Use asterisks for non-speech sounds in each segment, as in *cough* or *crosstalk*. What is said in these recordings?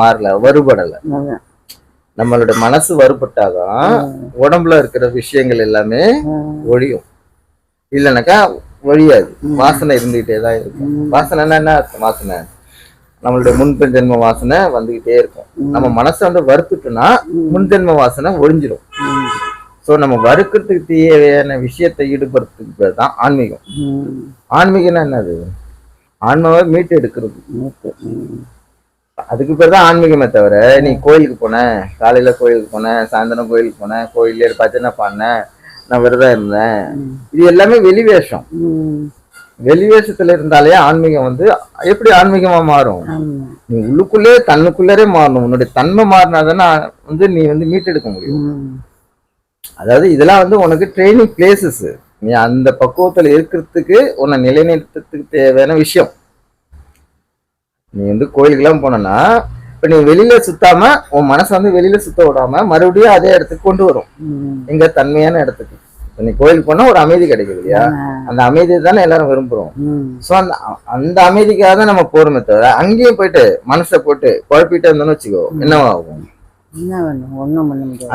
மாறல வருபடல. நம்மளோட மனசு வருபட்டாதான் உடம்புல இருக்கிற விஷயங்கள் எல்லாமே. ஒழியும். இல்லைனாக்கா ஒழியாது. வாசனை இருந்துகிட்டே தான் இருக்கும். வாசனைன்னா என்ன வாசனை. நம்மளுடைய ஜென்ம வாசனை வந்துகிட்டே இருக்கும். நம்ம மனசை வந்து வறுத்துட்டோம்னா முன்ஜென்ம வாசனை ஒழிஞ்சிடும். ஸோ நம்ம வறுக்கிறதுக்கு தேவையான விஷயத்தை ஈடுபடுறதுக்கு பேர் தான் ஆன்மீகம். ஆன்மீகம்னா என்னது? ஆன்மாவை மீட்டு எடுக்கிறது. அதுக்கு பேர் தான் ஆன்மீகமே தவிர நீ கோயிலுக்கு போன காலையில கோயிலுக்கு போனேன் சாயந்தரம் கோயிலுக்கு போனேன் கோயிலே பஜனை பண்ணேன் நான் விரதம் இருந்தேன். இது எல்லாமே வெளி வேஷம். ம். வெளி வேஷத்துல இருந்தாலே ஆன்மீகம் வந்து எப்படி ஆன்மீகமா மாறும். நீ உள்ளுக்குள்ளே தன்னுக்குள்ளரே மாறணும். உன்னுடைய தன்மை மாறினாதானே வந்து நீ வந்து மீட்டெடுக்க முடியும். அதாவது இதெல்லாம் வந்து உனக்கு ட்ரைனிங் பிளேசஸ் நீ அந்த பக்குவத்துல இருக்கிறதுக்கு உன்னை நிலைநிறுத்தத்துக்கு தேவையான விஷயம். நீ வந்து கோயிலுக்கெல்லாம் போனனா இப்ப நீ வெளியில சுத்தாம உன் மனசை வந்து வெளியில சுத்த விடாம மறுபடியும் அதே இடத்துக்கு கொண்டு வரும். எங்க தன்மையான இடத்துக்கு. நீ கோயிலுக்கு போனா ஒரு அமைதி கிடைக்குது இல்லையா? அந்த அமைதியை தானே எல்லாரும் விரும்புறோம். ஸோ அந்த அந்த அமைதிக்காக தான் நம்ம போறோமே தவிர அங்கேயும் போயிட்டு மனசை போட்டு குழப்பிட்டு இருந்தோம்னு வச்சுக்கோ என்னவாகும்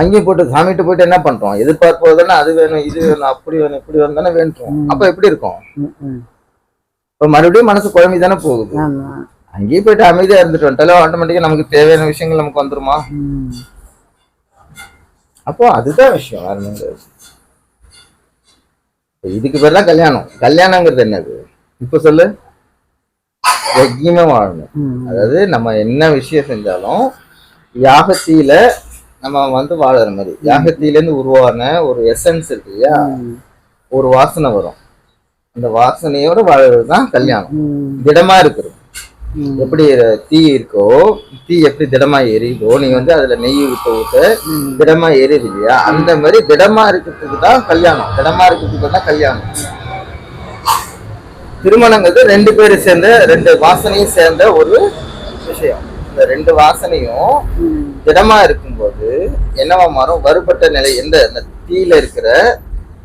அங்கேயும் போட்டு சாமிகிட்ட போயிட்டு என்ன பண்றோம்? எதிர்பார்ப்பது தானே அது வேணும் இது வேணும் அப்படி வேணும் இப்படி வேணும் தானே வேண்டுறோம் அப்ப எப்படி இருக்கும்? மறுபடியும் மனசு குழம்பி தானே போகுது. அங்கேயே அங்கேயும் போயிட்டு அமைதியா இருந்துட்டு வந்துட்டாலும் ஆட்டோமேட்டிக்கா நமக்கு தேவையான விஷயங்கள் நமக்கு வந்துருமா? அப்போ அதுதான் விஷயம் வேற இதுக்கு பேர் தான் கல்யாணம். கல்யாணங்கிறது என்னது? இப்ப சொல்லு. யஜ்யமா வாழணும். அதாவது நம்ம என்ன விஷயம் செஞ்சாலும் யாகத்தில நம்ம வந்து வாழற மாதிரி. யாகத்தில இருந்து உருவான ஒரு எசன்ஸ் இருக்கு இல்லையா? ஒரு வாசனை வரும். அந்த வாசனையோட வாழறது தான் கல்யாணம். திடமா இருக்கிறது. எப்படி தீ இருக்கோ தீ எப்படி திடமா எரியுதோ நீங்க வந்து அதுல நெய் ஊத்த ம். திடமா எரியுது இல்லையா? அந்த மாதிரி திடமா இருக்கிறதுக்கு தான் கல்யாணம். திடமா இருக்கிறதுக்கு தான் கல்யாணம். திருமணங்கிறது ரெண்டு பேரும் சேர்ந்த ரெண்டு வாசனையும் சேர்ந்த ஒரு விஷயம். இந்த ரெண்டு வாசனையும். திடமா இருக்கும்போது என்னவா மாறும்? வறுபட்ட நிலை எந்த? இந்த தீயில இருக்கிற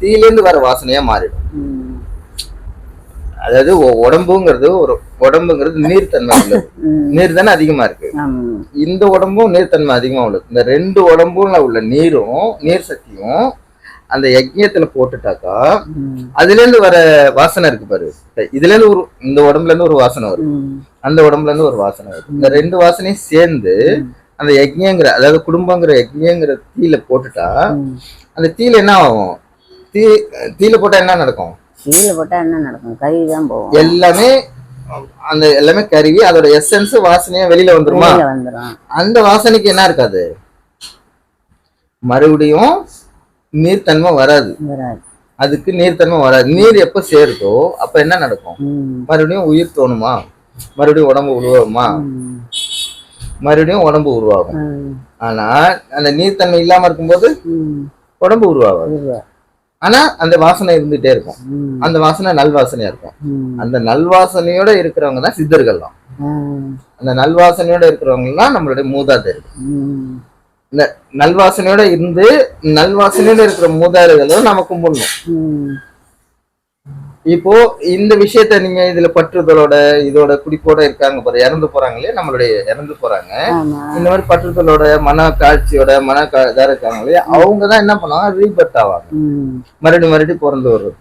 தீயிலேருந்து வர வாசனையா மாறிடும். அதாவது உடம்புங்கிறது ஒரு உடம்புங்கிறது நீர்த்தன்மை உள்ளது. நீர் தானே அதிகமா இருக்கு. இந்த உடம்பும் நீர்த்தன்மை அதிகமா உள்ளது இந்த ரெண்டு உடம்புல உள்ள நீரும் நீர் சக்தியும் அந்த யஜ்யத்துல போட்டுட்டாக்கா. அதுல இருந்து வர வாசனை இருக்கு பாரு இதுல இருந்து ஒரு இந்த உடம்புல இருந்து ஒரு வாசனை வரும். அந்த உடம்புல இருந்து ஒரு வாசனை வரும் இந்த ரெண்டு வாசனையும் சேர்ந்து அந்த யஜ்யங்கிற அதாவது குடும்பங்கிற யஜ்யங்கிற தீயில போட்டுட்டா. அந்த தீயில என்ன ஆகும் தீ தீயில போட்டா என்ன நடக்கும் கீழே போட்டா என்ன நடக்கும்? கை தான் போகும். எல்லாமே அந்த எல்லாமே கருவி அதோட எசன்ஸ் வாசனையா வெளியில வந்துருமா? வந்துடும் அந்த வாசனைக்கு என்ன இருக்காது? மறுபடியும் நீர்த்தன்மை வராது. வராது. அதுக்கு நீர்த்தன்மை வராது. நீர் எப்ப சேருதோ அப்ப என்ன நடக்கும். மறுபடியும் உயிர் தோணுமா? மறுபடியும் உடம்பு உருவாகுமா. மறுபடியும் உடம்பு உருவாகும். ஆனா அந்த நீர்த்தன்மை இல்லாம இருக்கும்போது. உடம்பு உருவாகாது. உருவா. ஆனா அந்த வாசனை இருந்துட்டே இருக்கும். அந்த வாசனை நல்வாசனையா இருக்கும் ம். அந்த நல்வாசனையோட இருக்கிறவங்க தான் சித்தர்கள் தான். அந்த நல்வாசனையோட இருக்கிறவங்க தான் நம்மளுடைய மூதாதையர்கள். இந்த நல்வாசனையோட இருந்து நல்வாசனையோட இருக்கிற மூதாதையர்களும் நம்ம கும்பிடணும். இப்போ இந்த விஷயத்த நீங்க இதுல பற்றுதலோட இதோட குடிப்போட இருக்காங்க பாரு. இறந்து போறாங்களே நம்மளுடைய இறந்து போறாங்க. இந்த மாதிரி பற்றுதலோட மன காட்சியோட மன இதா இருக்காங்களே அவங்க தான் என்ன பண்ணுவாங்க? ரீபர்ட் ஆவாங்க. மறுபடியும் மறுபடியும் பிறந்து வர்றது.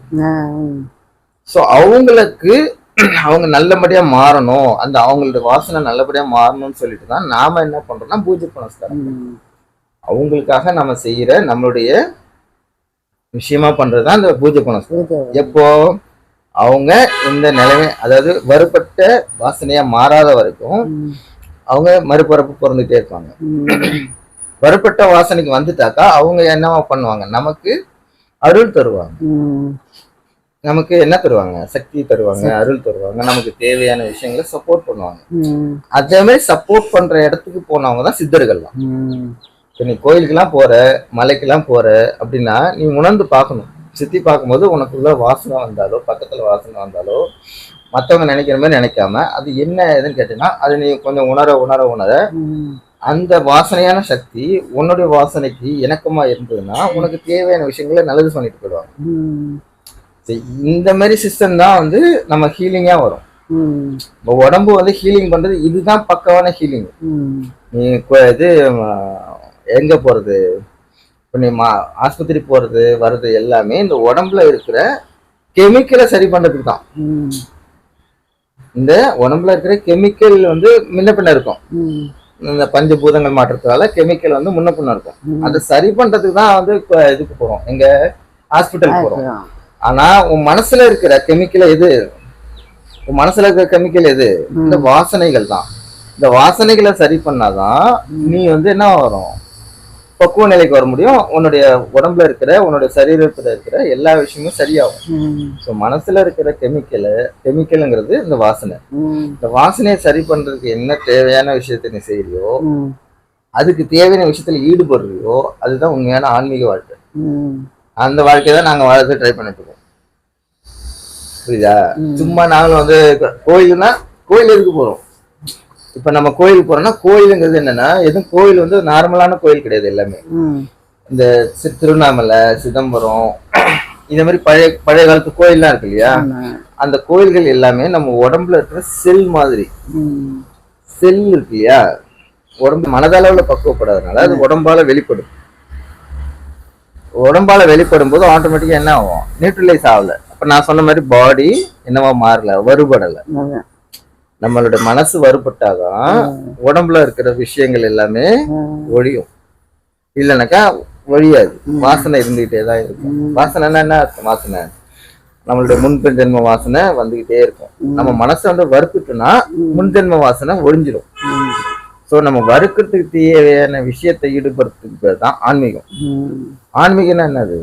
ஸோ அவங்களுக்கு *clears throat* அவங்க நல்லபடியா மாறணும். அந்த அவங்களோட வாசனை நல்லபடியா மாறணும்னு சொல்லிட்டு தான் நாம என்ன பண்றோம்னா பூஜை புனஸ்காரம். அவங்களுக்காக நம்ம செய்யற நம்மளுடைய விஷயமா பண்றதுதான் இந்த பூஜை புனஸ்காரம். எப்போ? அவங்க இந்த நிலைமை அதாவது வறுபட்ட வாசனையா மாறாத வரைக்கும். அவங்க மறுபிறப்பு பிறந்துட்டே இருப்பாங்க. வறுபட்ட வாசனைக்கு வந்துட்டாக்கா அவங்க என்னவா பண்ணுவாங்க நமக்கு அருள் தருவாங்க. நமக்கு என்ன தருவாங்க சக்தி தருவாங்க அருள் தருவாங்க நமக்கு தேவையான விஷயங்களை சப்போர்ட் பண்ணுவாங்க. அதே மாதிரி சப்போர்ட் பண்ற இடத்துக்கு போனவங்க தான் சித்தர்கள்லாம். இப்போ நீ கோயிலுக்கெல்லாம் போற மலைக்கெல்லாம் போற அப்படின்னா நீ உணர்ந்து பார்க்கணும் சுத்தி பார்க்கும்போது உனக்குள்ள வாசனை வந்தாலோ பக்கத்துல வாசனை வந்தாலோ மற்றவங்க நினைக்கிற மாதிரி நினைக்காம அது என்ன ஏதுன்னு கேட்டீங்கன்னா அது நீ கொஞ்சம் உணர உணர உணர. அந்த வாசனையான சக்தி உன்னுடைய வாசனைக்கு இணக்கமா இருந்ததுன்னா உனக்கு தேவையான விஷயங்களை நல்லது பண்ணிட்டு போயிடுவாங்க. இந்த மாதிரி சிஸ்டம் தான் வந்து நம்ம ஹீலிங்கா வரும். உடம்பு வந்து ஹீலிங் பண்றது இதுதான் பக்கவான ஹீலிங் நீ இது எங்க போறது? இப்போ நீ மா ஆஸ்பத்திரி போறது வர்றது எல்லாமே இந்த உடம்புல இருக்கிற கெமிக்கலை சரி பண்றதுக்கு தான். இந்த உடம்புல இருக்கிற கெமிக்கல் வந்து முன்ன பின்ன இருக்கும். இந்த பஞ்சபூதங்கள் மாற்றத்தால கெமிக்கல் வந்து முன்ன பின்ன இருக்கும். அதை சரி பண்றதுக்கு தான் வந்து இப்ப இதுக்கு போறோம். எங்க ஹாஸ்பிட்டல் போறோம். அப்புறம் ஆனா உன் மனசுல இருக்கிற கெமிக்கல் எது? உன் மனசுல இருக்கிற கெமிக்கல் எது? இந்த வாசனைகள் தான். இந்த வாசனைகளை சரி பண்ணாதான் நீ வந்து என்ன வரும் பக்குவ நிலைக்கு வர முடியும். உன்னுடைய உடம்புல இருக்கிற உன்னுடைய சரீரத்துல இருக்கிற எல்லா விஷயமும் சரியாகும். ஸோ மனசுல இருக்கிற கெமிக்கலு கெமிக்கலுங்கிறது இந்த வாசனை. இந்த வாசனையை சரி பண்றதுக்கு என்ன தேவையான விஷயத்த நீ செய்யறியோ அதுக்கு தேவையான விஷயத்துல ஈடுபடுறியோ அதுதான் உண்மையான ஆன்மீக வாழ்க்கை. அந்த வாழ்க்கையை தான் நாங்க வாழறது ட்ரை பண்ணிட்டு இருக்கோம். புரியுதா. சும்மா நாங்களும் வந்து கோயில்னா கோயில் எதுக்கு போறோம். இப்ப நம்ம கோயிலுக்கு போறோம்னா கோயிலுங்கிறது என்னன்னா எதுவும் கோயில் வந்து நார்மலான கோயில் கிடையாது எல்லாமே. இந்த திருவண்ணாமலை சிதம்பரம் *clears throat* இந்த மாதிரி பழைய பழைய காலத்து கோயில்லாம் இருக்கு இல்லையா? அந்த கோயில்கள் எல்லாமே நம்ம உடம்புல இருக்கிற செல் மாதிரி. செல் இருக்கு இல்லையா? உடம்பு மனதளவுல பக்குவப்படாதனால அது உடம்பால வெளிப்படும். உடம்பால வெளிப்படும் போது ஆட்டோமேட்டிக்கா என்ன ஆகும்? நியூட்ரலைஸ் ஆகல. அப்ப நான் சொன்ன மாதிரி பாடி என்னவா மாறல வருபடல. நம்மளோட மனசு வருபட்டாதான் உடம்புல இருக்கிற விஷயங்கள் எல்லாமே ஒழியும். இல்லைனாக்கா ஒழியாது. வாசனை இருந்துகிட்டே தான் இருக்கும் வாசனைன்னா என்ன வாசனை. நம்மளுடைய முன்பின் ஜென்ம வாசனை வந்துகிட்டே இருக்கும். நம்ம மனசை வந்து வறுத்துட்டோம்னா முன் ஜென்ம வாசனை ஒழிஞ்சிடும் ஸோ நம்ம வறுக்கிறதுக்கு தேவையான விஷயத்தை ஈடுபடுத்துறது தான் ஆன்மீகம் ஆன்மீகம்னா என்னது?